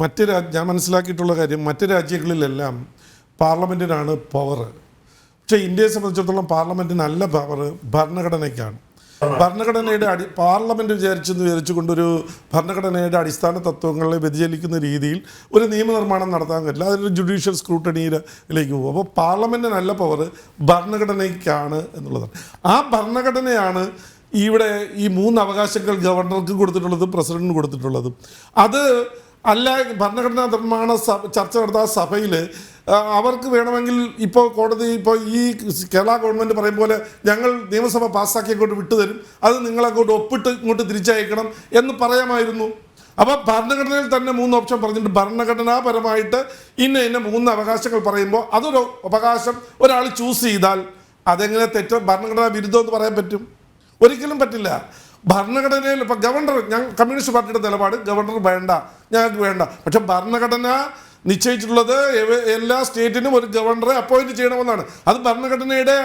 മറ്റ് രാജ്യ ഞാൻ മനസ്സിലാക്കിയിട്ടുള്ള കാര്യം മറ്റ് രാജ്യങ്ങളിലെല്ലാം പാർലമെന്റിനാണ് പവർ പക്ഷേ ഇന്ത്യയെ സംബന്ധിച്ചിടത്തോളം പാർലമെന്റിനല്ല പവർ ഭരണഘടനയ്ക്കാണ്. ഭരണഘടനയുടെ അടി പാർലമെന്റ് വിചാരിച്ചെന്ന് വിചാരിച്ചുകൊണ്ടൊരു ഭരണഘടനയുടെ അടിസ്ഥാന തത്വങ്ങളെ വ്യതിചലിക്കുന്ന രീതിയിൽ ഒരു നിയമനിർമ്മാണം നടത്താൻ കഴിയില്ല. അതിനൊരു ജുഡീഷ്യൽ സ്ക്രൂട്ടണിയിലേക്ക് പോകും. അപ്പോൾ പാർലമെന്റിനല്ല പവർ ഭരണഘടനയ്ക്കാണ് എന്നുള്ളതാണ്. ആ ഭരണഘടനയാണ് ഇവിടെ ഈ മൂന്ന് അവകാശങ്ങൾ ഗവർണർക്ക് കൊടുത്തിട്ടുള്ളതും പ്രസിഡന്റിന് കൊടുത്തിട്ടുള്ളതും. അത് അല്ല ഭരണഘടനാ നിർമ്മാണ സഭ ചർച്ച നടത്താൻ സഭയിൽ അവർക്ക് വേണമെങ്കിൽ ഇപ്പോൾ കോടതി ഇപ്പോൾ ഈ കേരള ഗവൺമെന്റ് പറയും പോലെ ഞങ്ങൾ നിയമസഭ പാസ്സാക്കി അങ്ങോട്ട് വിട്ടുതരും. അത് നിങ്ങളങ്ങോട്ട് ഒപ്പിട്ട് ഇങ്ങോട്ട് തിരിച്ചയക്കണം എന്ന് പറയാമായിരുന്നു. അപ്പോൾ ഭരണഘടനയിൽ തന്നെ മൂന്ന് ഓപ്ഷൻ പറഞ്ഞിട്ടുണ്ട്. ഭരണഘടനാപരമായിട്ട് ഇന്ന ഇന്ന മൂന്ന് അവകാശങ്ങൾ പറയുമ്പോൾ അതൊരു അവകാശം ഒരാൾ ചൂസ് ചെയ്താൽ അതെങ്ങനെ തെറ്റ? ഭരണഘടനാ വിരുദ്ധം എന്ന് പറയാൻ പറ്റും. ഒരിക്കലും പറ്റില്ല. ഭരണഘടനയിൽ ഇപ്പം ഗവർണർ ഞാൻ കമ്മ്യൂണിസ്റ്റ് പാർട്ടിയുടെ നിലപാട് ഗവർണർ വേണ്ട ഞങ്ങൾക്ക് വേണ്ട. പക്ഷെ ഭരണഘടന നിശ്ചയിച്ചിട്ടുള്ളത് എല്ലാ സ്റ്റേറ്റിനും ഒരു ഗവർണറെ അപ്പോയിന്റ് ചെയ്യണമെന്നാണ്. അത് ഭരണഘടനയുടെ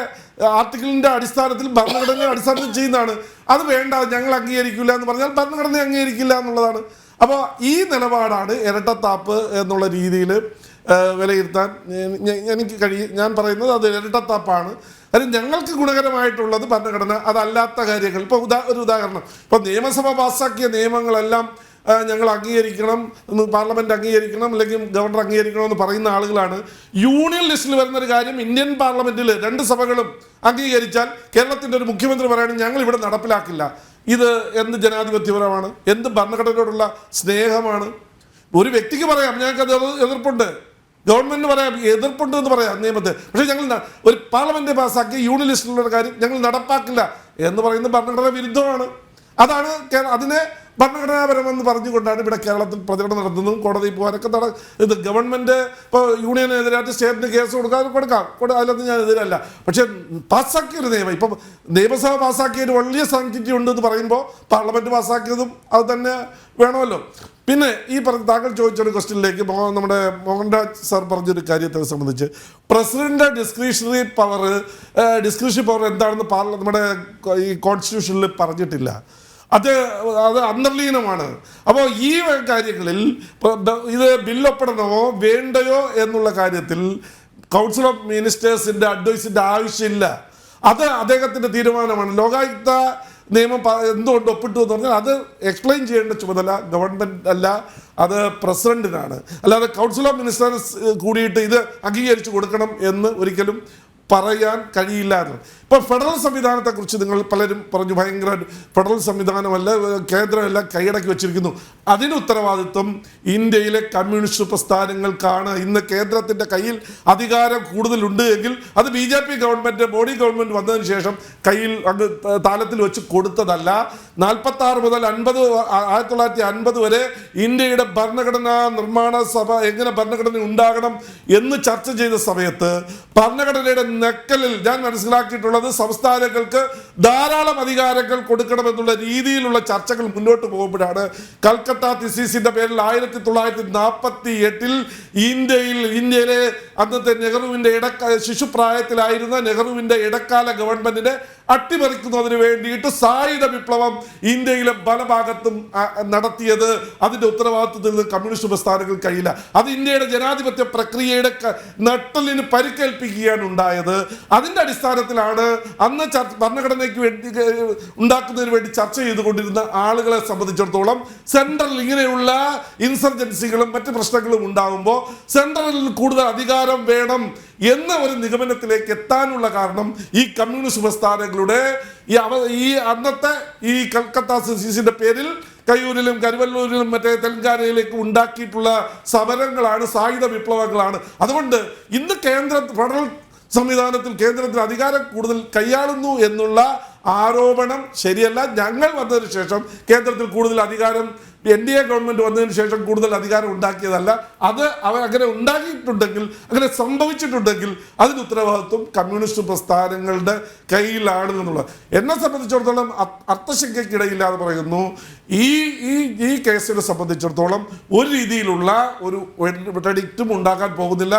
ആർട്ടിക്കിളിന്റെ അടിസ്ഥാനത്തിൽ ഭരണഘടനയുടെ അടിസ്ഥാനത്തിൽ ചെയ്യുന്നതാണ്. അത് വേണ്ട ഞങ്ങൾ അംഗീകരിക്കില്ല എന്ന് പറഞ്ഞാൽ ഭരണഘടന അംഗീകരിക്കില്ല എന്നുള്ളതാണ്. അപ്പോൾ ഈ നിലപാടാണ് ഇരട്ടത്താപ്പ് എന്നുള്ള രീതിയിൽ വിലയിരുത്താൻ എനിക്ക് കഴിയും ഞാൻ പറയുന്നത് അത് ഇരട്ടത്താപ്പാണ്. അത് ഞങ്ങൾക്ക് ഗുണകരമായിട്ടുള്ളത് ഭരണഘടന അതല്ലാത്ത കാര്യങ്ങൾ. ഇപ്പോൾ ഉദാ ഒരു ഉദാഹരണം. ഇപ്പോൾ നിയമസഭ പാസ്സാക്കിയ നിയമങ്ങളെല്ലാം ഞങ്ങൾ അംഗീകരിക്കണം പാർലമെന്റ് അംഗീകരിക്കണം അല്ലെങ്കിൽ ഗവർണർ അംഗീകരിക്കണം എന്ന് പറയുന്ന ആളുകളാണ്. യൂണിയൻ ലിസ്റ്റിൽ വരുന്ന ഒരു കാര്യം ഇന്ത്യൻ പാർലമെന്റിൽ രണ്ട് സഭകളും അംഗീകരിച്ചാൽ കേരളത്തിന്റെ ഒരു മുഖ്യമന്ത്രി പറയുകയാണെങ്കിൽ ഞങ്ങൾ ഇവിടെ നടപ്പിലാക്കില്ല. ഇത് എന്ത് ജനാധിപത്യപരമാണ്? എന്ത് ഭരണഘടനയോടുള്ള സ്നേഹമാണ്? ഒരു വ്യക്തിക്ക് പറയാം ഞങ്ങൾക്ക് അത് എതിർപ്പുണ്ട്. ഗവൺമെന്റ് പറയാം എതിർപ്പുണ്ട് എന്ന് പറയാം നിയമത്തെ. പക്ഷേ ഞങ്ങൾ ഒരു പാർലമെന്റ് പാസ്സാക്കി യൂണിയൻ ലിസ്റ്റിലുള്ള ഒരു കാര്യം ഞങ്ങൾ നടപ്പാക്കില്ല എന്ന് പറയുന്നത് ഭരണഘടന വിരുദ്ധമാണ്. അതാണ് അതിനെ ഭരണഘടനാപരമെന്ന് പറഞ്ഞുകൊണ്ടാണ് ഇവിടെ കേരളത്തിൽ പ്രചരണം നടത്തുന്നതും കോടതിയിൽ പോകാനൊക്കെ നട ഇത് ഗവൺമെന്റ് ഇപ്പോൾ യൂണിയനെതിരായിട്ട് സ്റ്റേറ്റിന് കേസ് കൊടുക്കാൻ കൊടുക്കാം. കൊടു- അതിലൊന്നും ഞാൻ എതിരല്ല. പക്ഷേ പാസ്സാക്കിയ ഒരു നിയമം. ഇപ്പം നിയമസഭ പാസ്സാക്കിയ ഒരു വലിയ സാങ്ക്ടിറ്റി ഉണ്ട് എന്ന് പറയുമ്പോൾ പാർലമെന്റ് പാസ്സാക്കിയതും അത് തന്നെ വേണമല്ലോ. പിന്നെ ഈ പറഞ്ഞ താങ്കൾ ചോദിച്ചൊരു ക്വസ്റ്റ്യനിലേക്ക് നമ്മുടെ മോഹൻരാജ് സാർ പറഞ്ഞൊരു കാര്യത്തെ സംബന്ധിച്ച് president discretionary power discretionary power എന്താണെന്ന് പാർല നമ്മുടെ ഈ കോൺസ്റ്റിറ്റ്യൂഷനിൽ പറഞ്ഞിട്ടില്ല. അത് അത് അന്തർലീനമാണ്. അപ്പോൾ ഈ കാര്യങ്ങളിൽ ഇത് ബില്ലൊപ്പിടണമോ വേണ്ടയോ എന്നുള്ള കാര്യത്തിൽ കൗൺസിൽ ഓഫ് മിനിസ്റ്റേഴ്സിന്റെ അഡ്വൈസിന്റെ ആവശ്യമില്ല. അത് അദ്ദേഹത്തിന്റെ തീരുമാനമാണ്. ലോകായുക്ത നിയമം എന്തുകൊണ്ട് ഒപ്പിട്ടു എന്ന് പറഞ്ഞാൽ അത് എക്സ്പ്ലെയിൻ ചെയ്യേണ്ട ചുമതല ഗവൺമെന്റ് അല്ല അത് പ്രസിഡന്റിനാണ് അല്ലാതെ കൗൺസിൽ ഓഫ് മിനിസ്റ്റേഴ്സ് കൂടിയിട്ട് ഇത് അംഗീകരിച്ചു കൊടുക്കണം എന്ന് ഒരിക്കലും പറയാൻ കഴിയില്ലായിരുന്നു. ഇപ്പൊ ഫെഡറൽ സംവിധാനത്തെക്കുറിച്ച് നിങ്ങൾ പലരും പറഞ്ഞു ഭയങ്കര ഫെഡറൽ സംവിധാനമല്ല കേന്ദ്രമല്ല കൈയടക്കി വെച്ചിരിക്കുന്നു. അതിന് ഉത്തരവാദിത്വം ഇന്ത്യയിലെ കമ്മ്യൂണിസ്റ്റ് പ്രസ്ഥാനങ്ങൾക്കാണ്. ഇന്ന് കേന്ദ്രത്തിന്റെ കയ്യിൽ അധികാരം കൂടുതലുണ്ട് എങ്കിൽ അത് B J P government Modi government വന്നതിന് ശേഷം കയ്യിൽ അങ്ങ് താലത്തിൽ വെച്ച് കൊടുത്തതല്ല. നാൽപ്പത്തി ആറ് മുതൽ അൻപത് ആയിരത്തി തൊള്ളായിരത്തി അൻപത് വരെ ഇന്ത്യയുടെ ഭരണഘടനാ നിർമ്മാണ സഭ എങ്ങനെ ഭരണഘടന ഉണ്ടാകണം എന്ന് ചർച്ച ചെയ്ത സമയത്ത് ഭരണഘടനയുടെ നക്കലിൽ ഞാൻ മനസ്സിലാക്കിയിട്ടുള്ളത് സംസ്ഥാനങ്ങൾക്ക് ധാരാളം അധികാരങ്ങൾ കൊടുക്കണമെന്നുള്ള രീതിയിലുള്ള ചർച്ചകൾ മുന്നോട്ട് പോകുമ്പോഴാണ് കൽക്കത്ത തിസീസിന്റെ പേരിൽ ആയിരത്തി തൊള്ളായിരത്തി നാൽപ്പത്തി എട്ടിൽ ഇന്ത്യയിൽ ഇന്ത്യയിലെ അന്നത്തെ നെഹ്റുവിന്റെ ഇടക്ക ശിശുപ്രായത്തിലായിരുന്ന നെഹ്റുവിന്റെ ഇടക്കാല ഗവൺമെന്റിനെ അട്ടിമറിക്കുന്നതിന് വേണ്ടിയിട്ട് സായുധ വിപ്ലവം ഇന്ത്യയിലെ പല ഭാഗത്തും നടത്തിയത്. അതിന്റെ ഉത്തരവാദിത്വത്തിൽ നിന്ന് കമ്മ്യൂണിസ്റ്റ് പ്രസ്ഥാനങ്ങൾ കഴിയില്ല അത് ഇന്ത്യയുടെ ജനാധിപത്യ പ്രക്രിയയുടെ നട്ടലിന് പരിക്കേൽപ്പിക്കുകയാണ് ഉണ്ടായത്. അതിന്റെ അടിസ്ഥാനത്തിലാണ് അന്ന് ഭരണഘടനയ്ക്ക് വേണ്ടി ഉണ്ടാക്കുന്നതിന് വേണ്ടി ചർച്ച ചെയ്തുകൊണ്ടിരുന്ന ആളുകളെ സംബന്ധിച്ചിടത്തോളം സെൻട്രൽ ഇങ്ങനെയുള്ള ഇൻസർജൻസികളും മറ്റ് പ്രശ്നങ്ങളും ഉണ്ടാകുമ്പോൾ സെൻട്രലിൽ കൂടുതൽ അധികാരം വേണം എന്ന ഒരു നിഗമനത്തിലേക്ക് എത്താനുള്ള കാരണം ഈ കമ്മ്യൂണിസ്റ്റ് പ്രസ്ഥാനങ്ങളുടെ ഈ അവ ഈ അന്നത്തെ ഈ കൽക്കത്ത സിസിന്റെ പേരിൽ കയ്യൂരിലും കരുവല്ലൂരിലും മറ്റേ തെലങ്കാനയിലേക്ക് ഉണ്ടാക്കിയിട്ടുള്ള സമരങ്ങളാണ് സായുധ വിപ്ലവങ്ങളാണ്. അതുകൊണ്ട് ഇന്ന് കേന്ദ്ര ഫെഡറൽ സംവിധാനത്തിൽ കേന്ദ്രത്തിൽ അധികാരം കൂടുതൽ കൈയാളുന്നു എന്നുള്ള ആരോപണം ശരിയല്ല. ഞങ്ങൾ വന്നതിന് ശേഷം കേന്ദ്രത്തിൽ കൂടുതൽ അധികാരം എൻ ഡി എ ഗവൺമെന്റ് വന്നതിന് ശേഷം കൂടുതൽ അധികാരം ഉണ്ടാക്കിയതല്ല. അത് അവർ അങ്ങനെ ഉണ്ടാക്കിയിട്ടുണ്ടെങ്കിൽ അങ്ങനെ സംഭവിച്ചിട്ടുണ്ടെങ്കിൽ അതിന് ഉത്തരവാദിത്വം കമ്മ്യൂണിസ്റ്റ് പ്രസ്ഥാനങ്ങളുടെ കയ്യിലാണ് എന്നുള്ളത്. എന്നെ സംബന്ധിച്ചിടത്തോളം അർത്ഥശങ്കയ്ക്കിടയില്ലാതെ പറയുന്നു ഈ ഈ ഈ കേസിനെ സംബന്ധിച്ചിടത്തോളം ഒരു രീതിയിലുള്ള ഒരു വെഡിക്റ്റും ഉണ്ടാക്കാൻ പോകുന്നില്ല.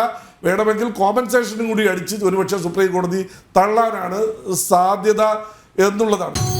വേണമെങ്കിൽ കോമ്പൻസേഷനും കൂടി അടിച്ച് ഒരുപക്ഷെ സുപ്രീം കോടതി തള്ളാനാണ് സാധ്യത എന്നുള്ളതാണ്.